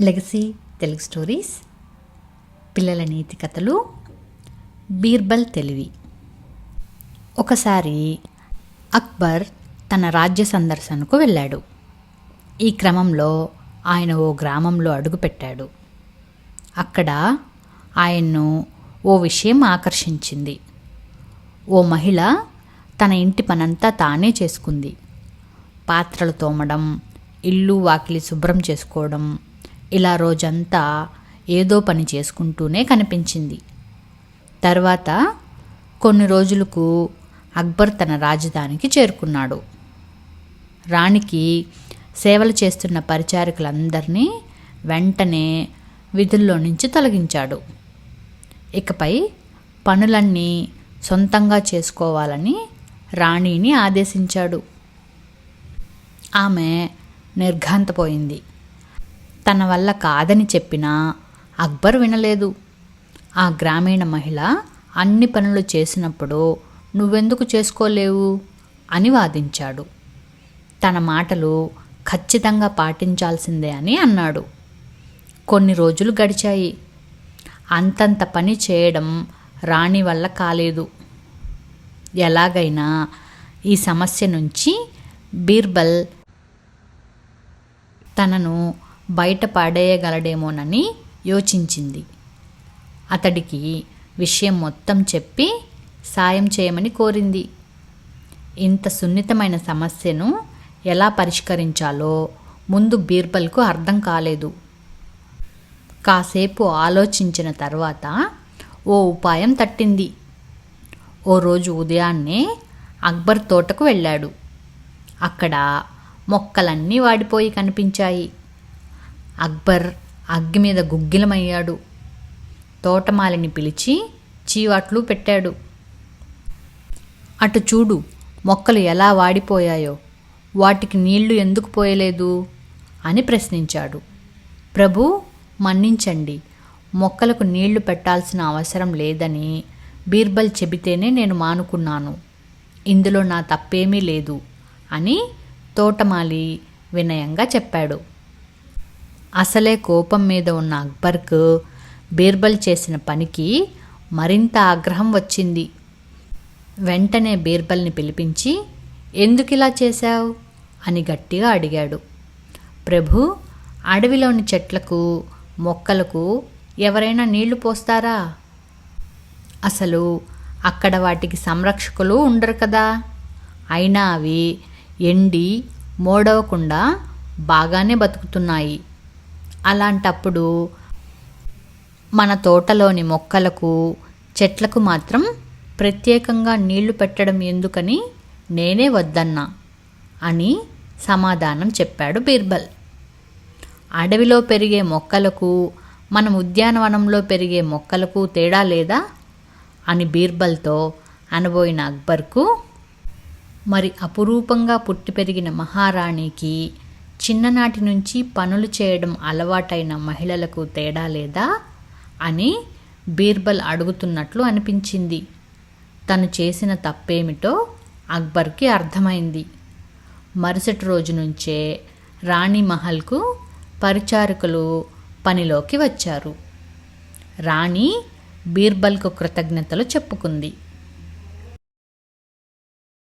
Legacy Telugu stories పిల్లల నీతి కథలు బీర్బల్ తెలివి. ఒకసారి అక్బర్ తన రాజ్య సందర్శనకు వెళ్ళాడు. ఈ క్రమంలో ఆయన ఓ గ్రామంలో అడుగుపెట్టాడు అక్కడ ఆయన్ను ఓ విషయం ఆకర్షించింది. ఓ మహిళ తన ఇంటి పనంతా తానే చేసుకుంది. పాత్రలు తోమడం ఇల్లు వాకిలి శుభ్రం చేసుకోవడం ఇలా రోజంతా ఏదో పని చేసుకుంటూనే కనిపించింది. తర్వాత కొన్ని రోజులకు అక్బర్ తన రాజధానికి చేరుకున్నాడు. రాణికి సేవలు చేస్తున్న పరిచారకులందరినీ వెంటనే విధుల్లో నుంచి తొలగించాడు. ఇకపై పనులన్నీ సొంతంగా చేసుకోవాలని రాణిని ఆదేశించాడు. ఆమె నిర్ఘాంతపోయింది. తన వల్ల కాదని చెప్పినా అక్బర్ వినలేదు. ఆ గ్రామీణ మహిళ అన్ని పనులు చేసినప్పుడు నువ్వెందుకు చేసుకోలేవు? అని వాదించాడు. తన మాటలు ఖచ్చితంగా పాటించాల్సిందే అని అన్నాడు. కొన్ని రోజులు గడిచాయి. అంతంత పని చేయడం రాణి వల్ల కాలేదు. ఎలాగైనా ఈ సమస్య నుంచి బీర్బల్ తనను బయట పడేయగలడేమోనని యోచించింది. అతడికి విషయం మొత్తం చెప్పి సాయం చేయమని కోరింది. ఇంత సున్నితమైన సమస్యను ఎలా పరిష్కరించాలో ముందు బీర్బల్కు అర్థం కాలేదు. కాసేపు ఆలోచించిన తర్వాత ఓ ఉపాయం తట్టింది. ఓ రోజు ఉదయాన్నే అక్బర్ తోటకు వెళ్ళాడు. అక్కడ మొక్కలన్నీ వాడిపోయి కనిపించాయి. అక్బర్ అగ్గి మీద గుగ్గిలమయ్యాడు. తోటమాలిని పిలిచి చీవాట్లు పెట్టాడు. అటు చూడు మొక్కలు ఎలా వాడిపోయాయో వాటికి నీళ్ళు ఎందుకు పోయలేదు అని ప్రశ్నించాడు. ప్రభు మన్నించండి మొక్కలకు నీళ్ళు పెట్టాల్సిన అవసరం లేదని బీర్బల్ చెబితేనే నేను మానుకున్నాను. ఇందులో నా తప్పేమీ లేదు అని తోటమాలి వినయంగా చెప్పాడు. అసలే కోపం మీద ఉన్న అక్బర్కు బీర్బల్ చేసిన పనికి మరింత ఆగ్రహం వచ్చింది. వెంటనే బీర్బల్ని పిలిపించి ఎందుకు ఇలా చేశావు? అని గట్టిగా అడిగాడు. ప్రభు అడవిలోని చెట్లకు మొక్కలకు ఎవరైనా నీళ్ళు పోస్తారా? అసలు అక్కడ వాటికి సంరక్షకులు ఉండరు కదా. అయినా అవి ఎండి మోడవకుండా బాగానే బతుకుతున్నాయి. అలాంటప్పుడు మన తోటలోని మొక్కలకు చెట్లకు మాత్రం ప్రత్యేకంగా నీళ్ళు పెట్టడం ఎందుకని నేనే వద్దన్నా అని సమాధానం చెప్పాడు బీర్బల్. అడవిలో పెరిగే మొక్కలకు మనం ఉద్యానవనంలో పెరిగే మొక్కలకు తేడా లేదా అని బీర్బల్తో అనబోయిన అక్బర్కు మరి అపురూపంగా పుట్టి పెరిగిన మహారాణికి చిన్ననాటి నుంచి పనులు చేయడం అలవాటైన మహిళలకు తేడా లేదా? అని బీర్బల్ అడుగుతున్నట్లు అనిపించింది. తను చేసిన తప్పేమిటో అక్బర్కి అర్థమైంది. మరుసటి రోజు నుంచే రాణి మహల్కు పరిచారకులు పనిలోకి వచ్చారు. రాణి బీర్బల్కు కృతజ్ఞతలు చెప్పుకుంది.